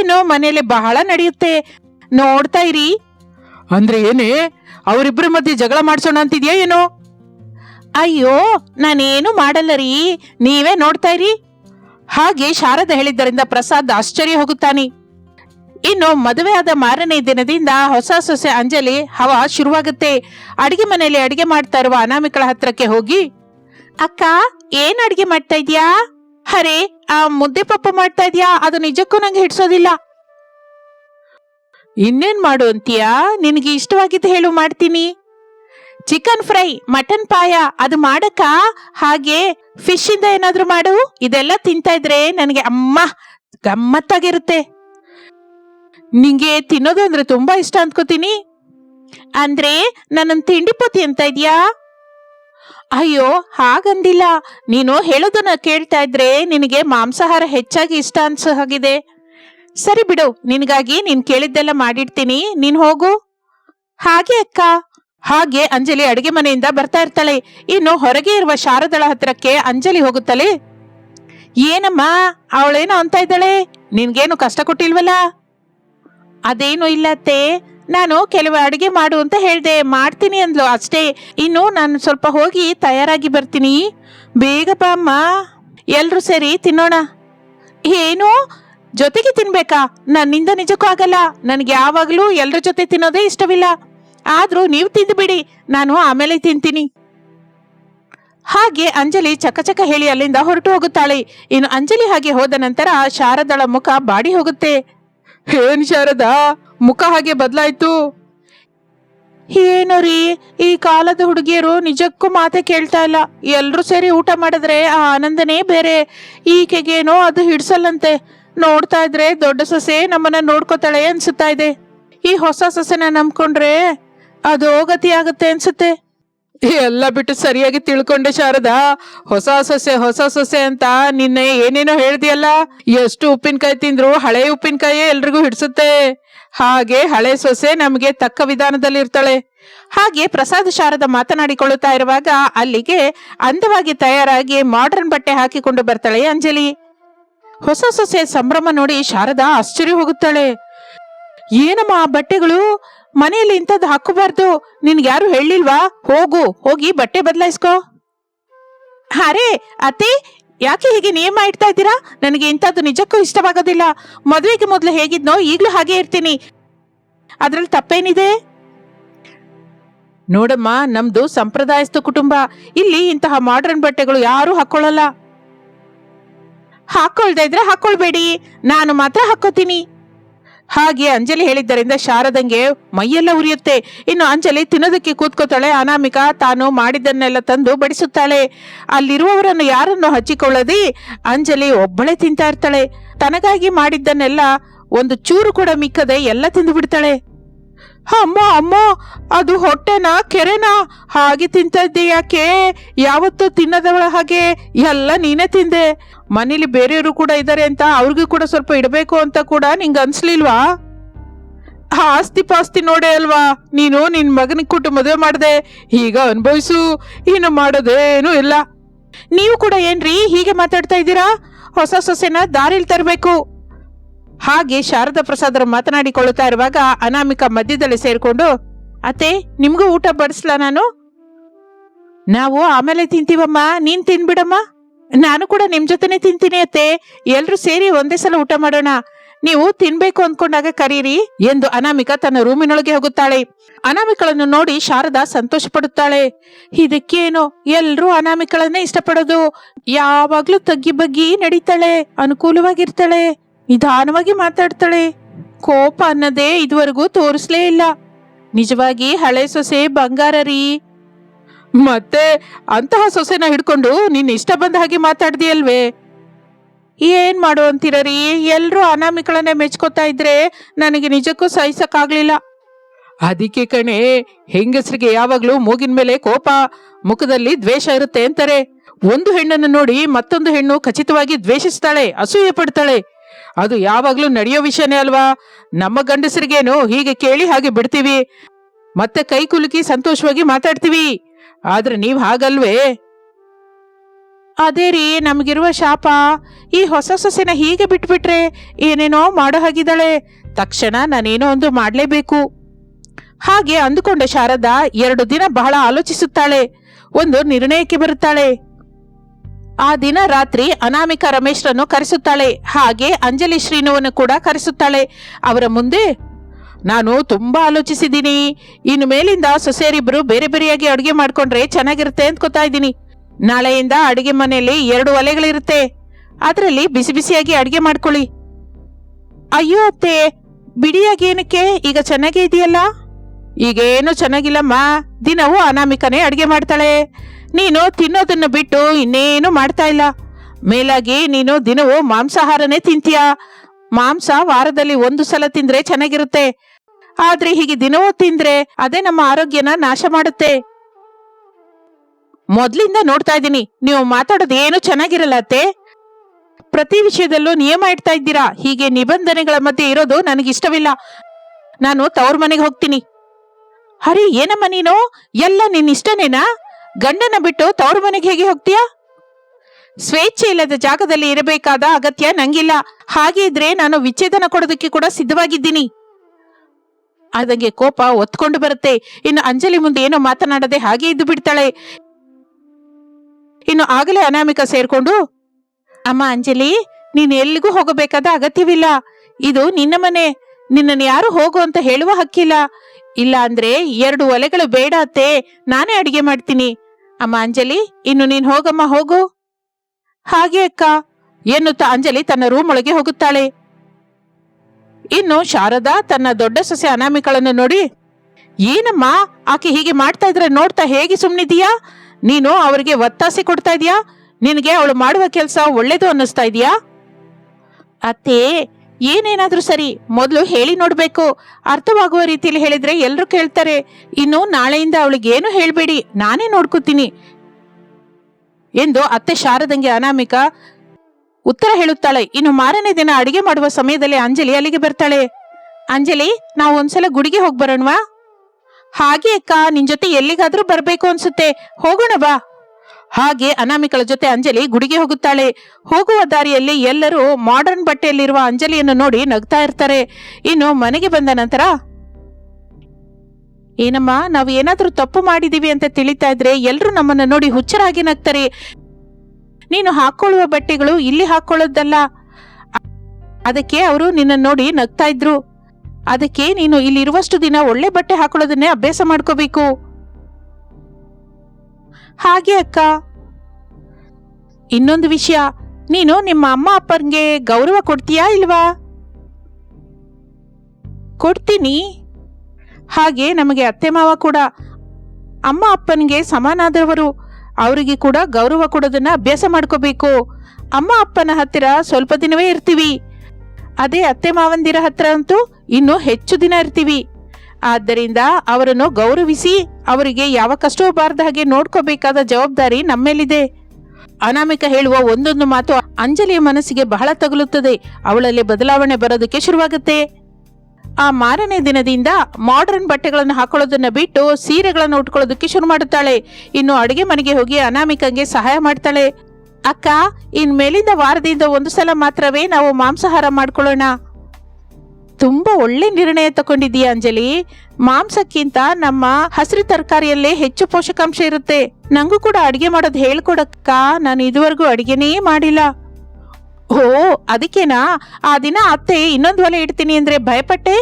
ಇನ್ನು ಮನೆಯಲ್ಲಿ ಬಹಳ ನಡೆಯುತ್ತೆ. ನೋಡ್ತಾ ಇರಿ. ಅಂದ್ರೆ ಏನೇ? ಅವರಿಬ್ಬರ ಮಧ್ಯೆ ಜಗಳ ಮಾಡಿಸೋಣ ಅಂತಿದ್ಯಾ ಏನೋ? ಅಯ್ಯೋ ನಾನೇನು ಮಾಡಲ್ಲ ರೀ. ನೀವೇ ನೋಡ್ತಾ ಇರಿ. ಹಾಗೆ ಶಾರದ ಹೇಳಿದ್ದರಿಂದ ಪ್ರಸಾದ್ ಆಶ್ಚರ್ಯ ಹೋಗುತ್ತಾನೆ. ಇನ್ನು ಮದುವೆಯಾದ ಮಾರನೇ ದಿನದಿಂದ ಹೊಸ ಸೊಸೆ ಅಂಜಲಿ ಹವ ಶುರುವಾಗುತ್ತೆ. ಅಡಿಗೆ ಮನೆಯಲ್ಲಿ ಅಡಿಗೆ ಮಾಡ್ತಾ ಇರುವ ಅನಾಮಿಕಳ ಹತ್ರಕ್ಕೆ ಹೋಗಿ, ಅಕ್ಕ, ಏನ್ ಅಡಿಗೆ ಮಾಡ್ತಾ ಇದ್ಯಾ? ಹರೇ ಆ ಮುದ್ದೆ ಪಪ್ಪ ಮಾಡ್ತಾ ಇದ್ಯಾ? ಅದು ನಿಜಕ್ಕೂ ನಂಗೆ ಹಿಡ್ಸೋದಿಲ್ಲ. ಇನ್ನೇನ್ ಮಾಡು ಅಂತೀಯಾ? ನಿನಗೆ ಇಷ್ಟವಾಗಿದ್ದು ಹೇಳು, ಮಾಡ್ತೀನಿ. ಚಿಕನ್ ಫ್ರೈ, ಮಟನ್ ಪಾಯ, ಅದು ಮಾಡಕ್ಕ? ಹಾಗೆ ಫಿಶ್ ಇಂದ ಏನಾದ್ರೂ ಮಾಡು. ಇದೆಲ್ಲ ತಿಂತಾ ಇದ್ರೆ ನನಗೆ ಅಮ್ಮ ಗಮ್ಮತ್ತಾಗಿರುತ್ತೆ. ನಿಂಗೆ ತಿನ್ನೋದು ಅಂದ್ರೆ ತುಂಬಾ ಇಷ್ಟ ಅಂದ್ಕೋತೀನಿ ಅಂದ್ರೆ ನನ್ನ ತಿಂಡಿ ಪೋತಿ ಅಂತ ಇದ್ಯಾ? ಅಯ್ಯೋ, ಹಾಗಂದಿಲ್ಲ. ನೀನು ಹೇಳೋದನ್ನ ಕೇಳ್ತಾ ಇದ್ರೆ ನಿನಗೆ ಮಾಂಸಾಹಾರ ಹೆಚ್ಚಾಗಿ ಇಷ್ಟ ಅನ್ಸೋ ಹಾಗಿದೆ. ಸರಿ ಬಿಡು, ನಿನಗಾಗಿ ನೀನ್ ಕೇಳಿದ್ದೆಲ್ಲ ಮಾಡಿಡ್ತೀನಿ ನೀನ್ ಹೋಗು. ಹಾಗೆ ಅಕ್ಕ. ಹಾಗೆ ಅಂಜಲಿ ಅಡಿಗೆ ಮನೆಯಿಂದ ಬರ್ತಾ ಇರ್ತಾಳೆ. ಇನ್ನು ಹೊರಗೆ ಇರುವ ಶಾರದಳ ಹತ್ರಕ್ಕೆ ಅಂಜಲಿ ಹೋಗುತ್ತಲೇ? ಏನಮ್ಮ, ಅವಳೇನೋ ಅಂತ ಇದ್ದಾಳೆ? ನಿನ್ಗೇನು ಕಷ್ಟ ಕೊಟ್ಟಿಲ್ವಲ್ಲ? ಅದೇನು ಇಲ್ಲತ್ತೆ. ನಾನು ಕೆಲವು ಅಡುಗೆ ಮಾಡು ಅಂತ ಹೇಳ್ದೆ. ಮಾಡ್ತೀನಿ ಅಂದ್ಲು ಅಷ್ಟೇ. ಇನ್ನು ನಾನು ಸ್ವಲ್ಪ ಹೋಗಿ ತಯಾರಾಗಿ ಬರ್ತೀನಿ. ಬೇಗ ಬಾ ಅಮ್ಮ. ಎಲ್ಲರೂ ಸೇರಿ ತಿನ್ನೋಣ. ಏನು? ಜೊತೆಗೆ ತಿನ್ಬೇಕಾ? ನನ್ನಿಂದ ನಿಜಕ್ಕೂ ಆಗಲ್ಲ. ನನಗೆ ಯಾವಾಗಲೂ ಎಲ್ಲರ ಜೊತೆ ತಿನ್ನೋದೇ ಇಷ್ಟವಿಲ್ಲ. ಆದರೂ ನೀವು ತಿಂದು ಬಿಡಿ ನಾನು ಆಮೇಲೆ ತಿಂತೀನಿ. ಹಾಗೆ ಅಂಜಲಿ ಚಕಚಕ ಹೇಳಿ ಅಲ್ಲಿಂದ ಹೊರಟು ಹೋಗುತ್ತಾಳೆ. ಇನ್ನು ಅಂಜಲಿ ಹಾಗೆ ಹೋದ ನಂತರ ಶಾರದಳ ಮುಖ ಬಾಡಿ ಹೋಗುತ್ತೆ. ಏನ್ ಶಾರದಾ, ಮುಖ ಹಾಗೆ ಬದಲಾಯ್ತು. ಏನು ರೀ, ಈ ಕಾಲದ ಹುಡುಗಿಯರು ನಿಜಕ್ಕೂ ಮಾತೆ ಕೇಳ್ತಾ ಇಲ್ಲ. ಎಲ್ಲರೂ ಸೇರಿ ಊಟ ಮಾಡಿದ್ರೆ ಆ ಆನಂದನೇ ಬೇರೆ. ಈಕೆಗೇನೋ ಅದು ಹಿಡ್ಸಲ್ಲಂತೆ. ನೋಡ್ತಾ ಇದ್ರೆ ದೊಡ್ಡ ಸೊಸೆ ನಮ್ಮನ್ನ ನೋಡ್ಕೋತಾಳೆ ಅನ್ಸುತ್ತಾ ಇದೆ. ಈ ಹೊಸ ಸೊಸೆನ ನಂಬ್ಕೊಂಡ್ರೆ ಅದು ಗತಿ ಆಗುತ್ತೆ ಅನ್ಸುತ್ತೆ. ಎಲ್ಲ ಬಿಟ್ಟು ಸರಿಯಾಗಿ ತಿಳ್ಕೊಂಡೆ ಶಾರದಾ. ಹೊಸ ಸೊಸೆ ಹೊಸ ಸೊಸೆ ಅಂತ ನಿನ್ನೆ ಏನೇನೋ ಹೇಳ್ದಿಯಲ್ಲ? ಎಷ್ಟು ಉಪ್ಪಿನಕಾಯಿ ತಿಂದ್ರು ಹಳೆ ಉಪ್ಪಿನಕಾಯಿ ಎಲ್ರಿಗೂ ಹಿಡಿಸುತ್ತೆ. ಹಾಗೆ ಹಳೆ ಸೊಸೆ ನಮಗೆ ತಕ್ಕ ವಿಧಾನದಲ್ಲಿ ಇರ್ತಾಳೆ ಹಾಗೆ ಪ್ರಸಾದ ಶಾರದ ಮಾತನಾಡಿಕೊಳ್ಳುತ್ತಾ ಇರುವಾಗ ಅಲ್ಲಿಗೆ ಅಂದವಾಗಿ ತಯಾರಾಗಿ ಮಾಡರ್ನ್ ಬಟ್ಟೆ ಹಾಕಿಕೊಂಡು ಬರ್ತಾಳೆ ಅಂಜಲಿ. ಹೊಸ ಸೊಸೆ ಸಂಭ್ರಮ ನೋಡಿ ಶಾರದಾ ಆಶ್ಚರ್ಯ ಹೋಗುತ್ತಾಳೆ. ಏನಮ್ಮ ಆ ಬಟ್ಟೆಗಳು? ಮನೆಯಲ್ಲಿ ಇಂಥದ್ದು ಹಾಕೋಬಾರ್ದು. ನಿನ್ಗೆ ಯಾರು ಹೇಳಿಲ್ವಾ? ಹೋಗು, ಹೋಗಿ ಬಟ್ಟೆ ಬದಲಾಯಿಸ್ಕೋ. ಅರೆ, ಅತ್ತೆ, ಯಾಕೆ ಹೀಗೆ ನಿಯಮ ಇಡ್ತಾ ಇದ್ದೀರಾ? ನನಗೆ ಇಂಥದ್ದು ನಿಜಕ್ಕೂ ಇಷ್ಟವಾಗೋದಿಲ್ಲ. ಮದುವೆಗೆ ಮೊದಲು ಹೇಗಿದ್ನೋ ಈಗಲೂ ಹಾಗೆ ಇರ್ತೀನಿ. ಅದ್ರಲ್ಲಿ ತಪ್ಪೇನಿದೆ? ನೋಡಮ್ಮ, ನಮ್ದು ಸಂಪ್ರದಾಯಸ್ಥ ಕುಟುಂಬ. ಇಲ್ಲಿ ಇಂತಹ ಮಾಡರ್ನ್ ಬಟ್ಟೆಗಳು ಯಾರು ಹಾಕೊಳ್ಳಲ್ಲ. ಹಾಕೊಳ್ದೇ ಇದ್ರೆ ಹಾಕೊಳ್ಬೇಡಿ. ನಾನು ಮಾತ್ರ ಹಾಕೋತೀನಿ ಹಾಗೆ ಅಂಜಲಿ ಹೇಳಿದ್ದರಿಂದ ಶಾರದಂಗೆ ಮೈಯೆಲ್ಲ ಉರಿಯುತ್ತೆ. ಇನ್ನು ಅಂಜಲಿ ತಿನ್ನೋದಕ್ಕೆ ಕೂತ್ಕೋತಾಳೆ ಅನಾಮಿಕ ತಾನು ಮಾಡಿದ್ದನ್ನೆಲ್ಲ ತಂದು ಬಡಿಸುತ್ತಾಳೆ. ಅಲ್ಲಿರುವವರನ್ನು ಯಾರನ್ನು ಹಚ್ಚಿಕೊಳ್ಳದೆ? ಅಂಜಲಿ ಒಬ್ಬಳೇ ತಿಂತಾ ಇರ್ತಾಳೆ. ತನಗಾಗಿ ಮಾಡಿದ್ದನ್ನೆಲ್ಲ ಒಂದು ಚೂರು ಕೂಡ ಮಿಕ್ಕದೆ ಎಲ್ಲ ತಿಂದು ಬಿಡ್ತಾಳೆ. ಅಮ್ಮ ಅಮ್ಮ, ಅದು ಹೊಟ್ಟೆನಾ, ಕೆರೆನಾ? ಹಾಗೆ ತಿಂತದ್ದೆ ಯಾಕೆ? ಯಾವತ್ತೂ ತಿನ್ನದವಳ ಹಾಗೆ ಎಲ್ಲ ನೀನೇ ತಿಂದೆ. ಮನೇಲಿ ಬೇರೆಯವರು ಕೂಡ ಇದ್ದಾರೆ ಅಂತ ಅವ್ರಿಗೂ ಕೂಡ ಸ್ವಲ್ಪ ಇಡಬೇಕು ಅಂತ ಕೂಡ ನಿಂಗೆ ಅನ್ಸ್ಲಿಲ್ವಾ? ಆಸ್ತಿ ಪಾಸ್ತಿ ನೋಡೆ ಅಲ್ವಾ? ನೀನು ನಿನ್ನ ಮಗನಿಗೆ ಕೊಟ್ಟು ಮದುವೆ ಮಾಡಿದೆ. ಈಗ ಅನುಭವಿಸು. ಇನ್ನು ಮಾಡೋದೇನೂ ಇಲ್ಲ. ನೀವು ಕೂಡ ಏನ್ರಿ ಹೀಗೆ ಮಾತಾಡ್ತಾ ಇದ್ದೀರಾ? ಹೊಸ ಸೊಸೆನ ದಾರಿಲಿ ತರಬೇಕು. ಹಾಗೆ ಶಾರದಾ ಪ್ರಸಾದರು ಮಾತನಾಡಿಕೊಳ್ಳುತ್ತಾ ಇರುವಾಗ ಅನಾಮಿಕ ಮಧ್ಯದಲ್ಲಿ ಸೇರಿಕೊಂಡು, ಅತ್ತೆ, ನಿಮಗೂ ಊಟ ಬಡಿಸ್ಲಾ ನಾನು? ನಾವು ಆಮೇಲೆ ತಿಂತೀವಮ್ಮ, ನೀನ್ ತಿನ್ಬಿಡಮ್ಮ. ನಾನು ಕೂಡ ನಿಮ್ ಜೊತೆನೆ ತಿಂತೀನಿ ಅತ್ತೆ. ಎಲ್ರು ಸೇರಿ ಒಂದೇ ಸಲ ಊಟ ಮಾಡೋಣ. ನೀವು ತಿನ್ಬೇಕು ಅಂದ್ಕೊಂಡಾಗ ಕರೀರಿ, ಎಂದು ಅನಾಮಿಕಾ ತನ್ನ ರೂಮಿನೊಳಗೆ ಹೋಗುತ್ತಾಳೆ. ಅನಾಮಿಕಳನ್ನು ನೋಡಿ ಶಾರದಾ ಸಂತೋಷ ಪಡುತ್ತಾಳೆ ಇದಕ್ಕೇನು? ಎಲ್ರೂ ಅನಾಮಿಕಳನ್ನೇ ಇಷ್ಟಪಡೋದು. ಯಾವಾಗ್ಲೂ ತಗ್ಗಿ ಬಗ್ಗಿ ನಡೀತಾಳೆ, ಅನುಕೂಲವಾಗಿರ್ತಾಳೆ. ನಿಧಾನವಾಗಿ ಮಾತಾಡ್ತಾಳೆ. ಕೋಪ ಅನ್ನೋದೇ ಇದುವರೆಗೂ ತೋರಿಸ್ಲೇ ಇಲ್ಲ. ನಿಜವಾಗಿ ಹಳೆ ಸೊಸೆ ಬಂಗಾರ ರೀ. ಮತ್ತೆ ಅಂತಹ ಸೊಸೆನ ಹಿಡ್ಕೊಂಡು ನಿನ್ನ ಇಷ್ಟ ಬಂದ ಹಾಗೆ ಮಾತಾಡ್ದಿಯಲ್ವೇ ಏನ್ ಮಾಡು ಅಂತೀರರಿ ಎಲ್ಲರೂ ಅನಾಮಿಕಳನ್ನೇ ಮೆಚ್ಕೋತಾ ಇದ್ರೆ ನನಗೆ ನಿಜಕ್ಕೂ ಸಹಿಸಕ್ಕಾಗ್ಲಿಲ್ಲ. ಅದಕ್ಕೆ ಕಣೆ, ಹೆಂಗಸರಿಗೆ ಯಾವಾಗ್ಲೂ ಮೂಗಿನ ಮೇಲೆ ಕೋಪ, ಮುಖದಲ್ಲಿ ದ್ವೇಷ ಇರುತ್ತೆ ಅಂತಾರೆ. ಒಂದು ಹೆಣ್ಣನ್ನು ನೋಡಿ ಮತ್ತೊಂದು ಹೆಣ್ಣು ಖಚಿತವಾಗಿ ದ್ವೇಷಿಸ್ತಾಳೆ, ಅಸೂಯೆ ಪಡ್ತಾಳೆ. ಅದು ಯಾವಾಗ್ಲೂ ನಡೆಯೋ ವಿಷಯನೇ ಅಲ್ವಾ? ನಮ್ಮ ಗಂಡಸರಿಗೇನು ಹೀಗೆ ಕೇಳಿ ಹಾಗೆ ಬಿಡ್ತೀವಿ. ಮತ್ತೆ ಕೈ ಕುಲುಕಿ ಸಂತೋಷವಾಗಿ ಮಾತಾಡ್ತೀವಿ. ಆದ್ರೆ ನೀವ್ ಹಾಗಲ್ವೇ? ಅದೇ ರೀ, ನಮಗಿರುವ ಶಾಪ. ಈ ಹೊಸ ಸೊಸೆನ ಹೀಗೆ ಬಿಟ್ಬಿಟ್ರೆ ಏನೇನೋ ಮಾಡೋ ಹಾಗಿದ್ದಾಳೆ. ತಕ್ಷಣ ನಾನೇನೋ ಒಂದು ಮಾಡಲೇಬೇಕು. ಹಾಗೆ ಅಂದುಕೊಂಡ ಶಾರದಾ ಎರಡು ದಿನ ಬಹಳ ಆಲೋಚಿಸುತ್ತಾಳೆ. ಒಂದು ನಿರ್ಣಯಕ್ಕೆ ಬರುತ್ತಾಳೆ. ಆ ದಿನ ರಾತ್ರಿ ಅನಾಮಿಕಾ ರಮೇಶ್ರನ್ನು ಕರೆಸುತ್ತಾಳೆ. ಹಾಗೆ ಅಂಜಲಿ ಶ್ರೀನುವನ್ನು ಕೂಡ ಕರೆಸುತ್ತಾಳೆ. ಅವರ ಮುಂದೆ, ನಾನು ತುಂಬಾ ಆಲೋಚಿಸಿದ್ದೀನಿ. ಇನ್ನು ಮೇಲಿಂದ ಸೊಸೇರಿಬ್ರು ಬೇರೆ ಬೇರೆಯಾಗಿ ಅಡುಗೆ ಮಾಡಿಕೊಂಡ್ರೆ ಚೆನ್ನಾಗಿರುತ್ತೆ ಅಂದ್ಕೋತಾ ಇದ್ದೀನಿ. ನಾಳೆಯಿಂದ ಅಡುಗೆ ಮನೆಯಲ್ಲಿ ಎರಡು ಒಲೆಗಳಿರುತ್ತೆ. ಅದರಲ್ಲಿ ಬಿಸಿ ಬಿಸಿಯಾಗಿ ಅಡುಗೆ ಮಾಡ್ಕೊಳ್ಳಿ. ಅಯ್ಯೋ ಅತ್ತೆ, ಬಿಡಿಯಾಗಿ ಏನಕ್ಕೆ? ಈಗ ಚೆನ್ನಾಗೇ ಇದೆಯಲ್ಲ? ಈಗೇನು ಚೆನ್ನಾಗಿಲ್ಲಮ್ಮ. ದಿನವೂ ಅನಾಮಿಕನೇ ಅಡುಗೆ ಮಾಡ್ತಾಳೆ. ನೀನು ತಿನ್ನೋದನ್ನ ಬಿಟ್ಟು ಇನ್ನೇನು ಮಾಡ್ತಾ ಇಲ್ಲ. ಮೇಲಾಗಿ ನೀನು ದಿನವೂ ಮಾಂಸಾಹಾರನೇ ತಿಂತೀಯ? ಮಾಂಸ ವಾರದಲ್ಲಿ ಒಂದು ಸಲ ತಿಂದ್ರೆ ಚೆನ್ನಾಗಿರುತ್ತೆ. ಆದ್ರೆ ಹೀಗೆ ದಿನವೂ ತಿಂದ್ರೆ ಅದೇ ನಮ್ಮ ಆರೋಗ್ಯನ ನಾಶ ಮಾಡುತ್ತೆ. ಮೊದ್ಲಿಂದ ನೋಡ್ತಾ ಇದ್ದೀನಿ, ನೀವು ಮಾತಾಡೋದು ಏನು ಚೆನ್ನಾಗಿರಲ್ಲ ಅತ್ತೆ. ಪ್ರತಿ ವಿಷಯದಲ್ಲೂ ನಿಯಮ ಇಡ್ತಾ ಇದ್ದೀರಾ? ಹೀಗೆ ನಿಬಂಧನೆಗಳ ಮಧ್ಯೆ ಇರೋದು ನನಗಿಷ್ಟವಿಲ್ಲ. ನಾನು ತವ್ರ ಮನೆಗೆ ಹೋಗ್ತೀನಿ. ಹರಿ, ಏನಮ್ಮ ನೀನು? ಎಲ್ಲ ನಿನ್ನ ಇಷ್ಟನೇನಾ? ಗಂಡನ ಬಿಟ್ಟು ತವ್ರ ಮನೆಗೆ ಹೇಗೆ ಹೋಗ್ತೀಯಾ? ಸ್ವೇಚ್ಛೆ ಇಲ್ಲದ ಜಾಗದಲ್ಲಿ ಇರಬೇಕಾದ ಅಗತ್ಯ ನಂಗಿಲ್ಲ. ಹಾಗೆ ಇದ್ರೆ ನಾನು ವಿಚ್ಛೇದನ ಕೊಡೋದಕ್ಕೆ ಕೂಡ ಸಿದ್ಧವಾಗಿದ್ದೀನಿ. ಅದಂಗೆ ಕೋಪ ಒತ್ಕೊಂಡು ಬರುತ್ತೆ. ಇನ್ನು ಅಂಜಲಿ ಮುಂದೆ ಏನೋ ಮಾತನಾಡದೆ ಹಾಗೆ ಇದ್ದು ಬಿಡ್ತಾಳೆ. ಇನ್ನು ಆಗಲೇ ಅನಾಮಿಕ ಸೇರ್ಕೊಂಡು, ಅಮ್ಮ ಅಂಜಲಿ, ನೀನ್ ಎಲ್ಲಿಗೂ ಹೋಗಬೇಕಾದ ಅಗತ್ಯವಿಲ್ಲ. ಇದು ನಿನ್ನ ಮನೆ. ನಿನ್ನನ್ನು ಯಾರು ಹೋಗು ಅಂತ ಹೇಳುವ ಹಕ್ಕಿಲ್ಲ. ಇಲ್ಲ ಅಂದ್ರೆ ಎರಡು ಒಲೆಗಳು ಬೇಡ ಅತ್ತೆ. ನಾನೇ ಅಡಿಗೆ ಮಾಡ್ತೀನಿ. ಅಮ್ಮ ಅಂಜಲಿ, ಇನ್ನು ನೀನ್ ಹೋಗಮ್ಮ, ಹೋಗು. ಹಾಗೆ ಅಕ್ಕ. ಎನ್ನುತ್ತಾ ಅಂಜಲಿ ತನ್ನ ರೂಮ್ ಒಳಗೆ ಹೋಗುತ್ತಾಳೆ. ಇನ್ನು ಶಾರದಾ ತನ್ನ ದೊಡ್ಡ ಸೊಸೆ ಅನಾಮಿಕಳನ್ನು ನೋಡಿ, ಏನಮ್ಮ, ಆಕೆ ಹೀಗೆ ಮಾಡ್ತಾ ಇದ್ರೆ ನೋಡ್ತಾ ಹೇಗೆ ಸುಮ್ನಿದೀಯಾ ನೀನು ಅವರಿಗೆ ಒತ್ತಾಸೆ ಕೊಡ್ತಾ ಇದೀಯಾ ನಿನಗೆ ಅವಳು ಮಾಡುವ ಕೆಲಸ ಒಳ್ಳೇದು ಅನ್ನಿಸ್ತಾ ಇದೆಯಾ ಅತ್ತೆ ಏನೇನಾದ್ರೂ ಸರಿ ಮೊದಲು ಹೇಳಿ ನೋಡಬೇಕು. ಅರ್ಥವಾಗುವ ರೀತಿಯಲ್ಲಿ ಹೇಳಿದ್ರೆ ಎಲ್ಲರೂ ಕೇಳ್ತಾರೆ. ಇನ್ನು ನಾಳೆಯಿಂದ ಅವಳಿಗೆ ಏನು ಹೇಳ್ಬೇಡಿ, ನಾನೇ ನೋಡ್ಕೋತೀನಿ ಎಂದು ಅತ್ತೆ ಶಾರದಂಗೆ ಅನಾಮಿಕ ಉತ್ತರ ಹೇಳುತ್ತಾಳೆ. ಇನ್ನು ಮಾರನೇ ದಿನ ಅಡಿಗೆ ಮಾಡುವ ಸಮಯದಲ್ಲಿ ಅಂಜಲಿ ಅಲ್ಲಿಗೆ ಬರ್ತಾಳೆ. ಅಂಜಲಿ, ನಾವು ಒಂದ್ಸಲ ಗುಡಿಗೆ ಹೋಗಿ ಬರೋಣವಾ ಹಾಗೆ ಅಕ್ಕ, ನಿನ್ ಜೊತೆ ಎಲ್ಲಿಗಾದ್ರೂ ಬರ್ಬೇಕು ಅನ್ಸುತ್ತೆ. ಹೋಗೋಣ ಬಾ. ಹಾಗೆ ಅನಾಮಿಕಳ ಜೊತೆ ಅಂಜಲಿ ಗುಡಿಗೆ ಹೋಗುತ್ತಾಳೆ. ಹೋಗುವ ದಾರಿಯಲ್ಲಿ ಎಲ್ಲರೂ ಮಾಡರ್ನ್ ಬಟ್ಟೆಯಲ್ಲಿರುವ ಅಂಜಲಿಯನ್ನು ನೋಡಿ ನಗ್ತಾ ಇರ್ತಾರೆ. ಇನ್ನು ಮನೆಗೆ ಬಂದ ನಂತರ, ಏನಮ್ಮ, ನಾವು ಏನಾದರೂ ತಪ್ಪು ಮಾಡಿದೀವಿ ಅಂತ ತಿಳಿತಾ ಇದ್ರೆ ಎಲ್ಲರೂ ನಮ್ಮನ್ನ ನೋಡಿ ಹುಚ್ಚರಾಗಿ ನಗ್ತಾರೆ. ನೀನು ಹಾಕೊಳ್ಳುವ ಬಟ್ಟೆಗಳು ಇಲ್ಲಿ ಹಾಕೊಳ್ಳೋದಲ್ಲ. ಅದಕ್ಕೆ ಅವರು ನಿನ್ನ ನೋಡಿ ನಗ್ತಾ ಇದ್ರು. ಅದಕ್ಕೆ ನೀನು ಇಲ್ಲಿರುವಷ್ಟು ದಿನ ಒಳ್ಳೆ ಬಟ್ಟೆ ಹಾಕೊಳ್ಳೋದನ್ನೇ ಅಭ್ಯಾಸ ಮಾಡ್ಕೋಬೇಕು. ಹಾಗೆ ಅಕ್ಕ. ಇನ್ನೊಂದು ವಿಷಯ, ನೀನು ನಿಮ್ಮ ಅಮ್ಮ ಅಪ್ಪನಿಗೆ ಗೌರವ ಕೊಡ್ತೀಯಾ ಇಲ್ವಾ? ಕೊಡ್ತೀನಿ. ಹಾಗೆ ನಮಗೆ ಅತ್ತೆ ಮಾವ ಕೂಡ ಅಮ್ಮ ಅಪ್ಪನಿಗೆ ಸಮಾನಾದವರು, ಅವರಿಗೆ ಕೂಡ ಗೌರವ ಕೊಡೋದನ್ನ ಅಭ್ಯಾಸ ಮಾಡ್ಕೋಬೇಕು. ಅಮ್ಮ ಅಪ್ಪನ ಹತ್ತಿರ ಸ್ವಲ್ಪ ದಿನವೇ ಇರ್ತೀವಿ. ಅದೇ ಅತ್ತೆ ಮಾವಂದಿರ ಹತ್ರ ಅಂತೂ ಇನ್ನೂ ಹೆಚ್ಚು ದಿನ ಇರ್ತೀವಿ. ಆದ್ದರಿಂದ ಅವರನ್ನು ಗೌರವಿಸಿ ಅವರಿಗೆ ಯಾವ ಕಷ್ಟವೂ ಬಾರದ ಹಾಗೆ ನೋಡ್ಕೋಬೇಕಾದ ಜವಾಬ್ದಾರಿ ನಮ್ಮೇಲಿದೆ. ಅನಾಮಿಕ ಹೇಳುವ ಒಂದೊಂದು ಮಾತು ಅಂಜಲಿಯ ಮನಸ್ಸಿಗೆ ಬಹಳ ತಗುಲುತ್ತದೆ. ಅವಳಲ್ಲಿ ಬದಲಾವಣೆ ಬರೋದಕ್ಕೆ ಶುರುವಾಗುತ್ತೆ. ಆ ಮಾರನೇ ದಿನದಿಂದ ಮಾಡರ್ನ್ ಬಟ್ಟೆಗಳನ್ನು ಹಾಕೊಳ್ಳೋದನ್ನ ಬಿಟ್ಟು ಸೀರೆಗಳನ್ನು ಉಟ್ಕೊಳ್ಳೋದಕ್ಕೆ ಶುರು ಮಾಡುತ್ತಾಳೆ. ಇನ್ನು ಅಡುಗೆ ಮನೆಗೆ ಹೋಗಿ ಅನಾಮಿಕಂಗೆ ಸಹಾಯ ಮಾಡ್ತಾಳೆ. ಅಕ್ಕ ಇನ್ ಮೇಲಿಂದ ವಾರದಿಂದ ಒಂದು ಸಲ ಮಾತ್ರವೇ ನಾವು ಮಾಂಸಾಹಾರ ಮಾಡ್ಕೊಳ್ಳೋಣ. ತುಂಬಾ ಒಳ್ಳೆ ನಿರ್ಣಯ ತಗೊಂಡಿದ್ದೀಯಾ ಅಂಜಲಿ? ಮಾಂಸಕ್ಕಿಂತ ನಮ್ಮ ಹಸಿರು ತರಕಾರಿಯಲ್ಲೇ ಹೆಚ್ಚು ಪೋಷಕಾಂಶ ಇರುತ್ತೆ. ನಂಗೂ ಕೂಡ ಅಡಿಗೆ ಮಾಡೋದು ಹೇಳ್ಕೊಡಕ್ಕ. ನಾನು ಇದುವರೆಗೂ ಅಡಿಗೆನೇ ಮಾಡಿಲ್ಲ. ಓ ಅದಕ್ಕೇನಾ? ಆ ದಿನ ಅತ್ತೆ ಇನ್ನೊಂದು ಒಲೆ ಇಡ್ತೀನಿ ಅಂದ್ರೆ ಭಯಪಟ್ಟೆ?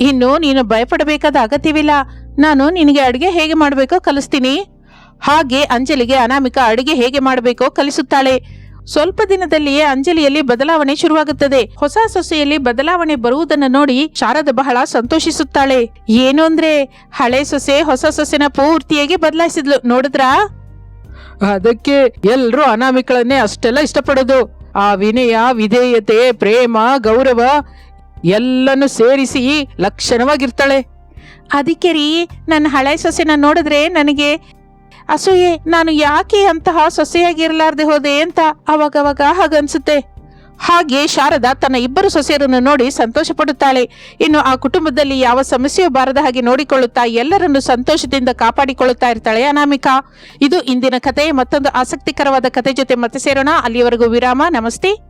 ಇನ್ನು ನೀನು ಭಯಪಡಬೇಕಾದ ಅಗತ್ಯವಿಲ್ಲ. ನಾನು ನಿನಗೆ ಅಡುಗೆ ಹೇಗೆ ಮಾಡಬೇಕೋ ಕಲಿಸ್ತೀನಿ. ಹಾಗೆ ಅಂಜಲಿಗೆ ಅನಾಮಿಕ ಅಡುಗೆ ಹೇಗೆ ಮಾಡಬೇಕೋ ಕಲಿಸುತ್ತಾಳೆ. ಸ್ವಲ್ಪ ದಿನದಲ್ಲಿಯೇ ಅಂಜಲಿಯಲ್ಲಿ ಬದಲಾವಣೆ ಶುರುವಾಗುತ್ತದೆ. ಹೊಸ ಸೊಸೆಯಲ್ಲಿ ಬದಲಾವಣೆ ಬರುವುದನ್ನು ನೋಡಿ ಶಾರದ ಬಹಳ ಸಂತೋಷಿಸುತ್ತಾಳೆ. ಏನು ಅಂದ್ರೆ, ಹಳೆ ಸೊಸೆ ಹೊಸ ಸೊಸೆನ ಪೂರ್ತಿಯಾಗಿ ಬದಲಾಯಿಸಿದ್ಲು, ನೋಡಿದ್ರಾ? ಅದಕ್ಕೆ ಎಲ್ಲರೂ ಅನಾಮಿಕಳನ್ನೇ ಅಷ್ಟೆಲ್ಲ ಇಷ್ಟಪಡೋದು. ಆ ವಿನಯ, ವಿಧೇಯತೆ, ಪ್ರೇಮ, ಗೌರವ ಎಲ್ಲನೂ ಸೇರಿಸಿ ಲಕ್ಷಣವಾಗಿರ್ತಾಳೆ. ಅದಕ್ಕೆ ರೀ, ನನ್ನ ಹಳೆ ಸೊಸೆನ ನೋಡಿದ್ರೆ ನನಗೆ ಅಸೂಯೆ, ನಾನು ಯಾಕೆ ಅಂತಹ ಸೊಸೆಯಾಗಿರಲಾರ್ದೆ ಹೋದೆ ಅಂತ ಅವಾಗವಾಗ ಹಾಗನ್ಸುತ್ತೆ. ಹಾಗೆ ಶಾರದಾ ತನ್ನ ಇಬ್ಬರು ಸೊಸೆಯರನ್ನು ನೋಡಿ ಸಂತೋಷ ಪಡುತ್ತಾಳೆ ಇನ್ನು ಆ ಕುಟುಂಬದಲ್ಲಿ ಯಾವ ಸಮಸ್ಯೆಯೂ ಬಾರದ ಹಾಗೆ ನೋಡಿಕೊಳ್ಳುತ್ತಾ ಎಲ್ಲರನ್ನು ಸಂತೋಷದಿಂದ ಕಾಪಾಡಿಕೊಳ್ಳುತ್ತಾ ಇರ್ತಾಳೆ ಅನಾಮಿಕಾ. ಇದು ಇಂದಿನ ಕತೆ ಮತ್ತೊಂದು ಆಸಕ್ತಿಕರವಾದ ಕತೆ ಜೊತೆ ಮತ್ತೆ ಸೇರೋಣ. ಅಲ್ಲಿಯವರೆಗೂ ವಿರಾಮ. ನಮಸ್ತೆ.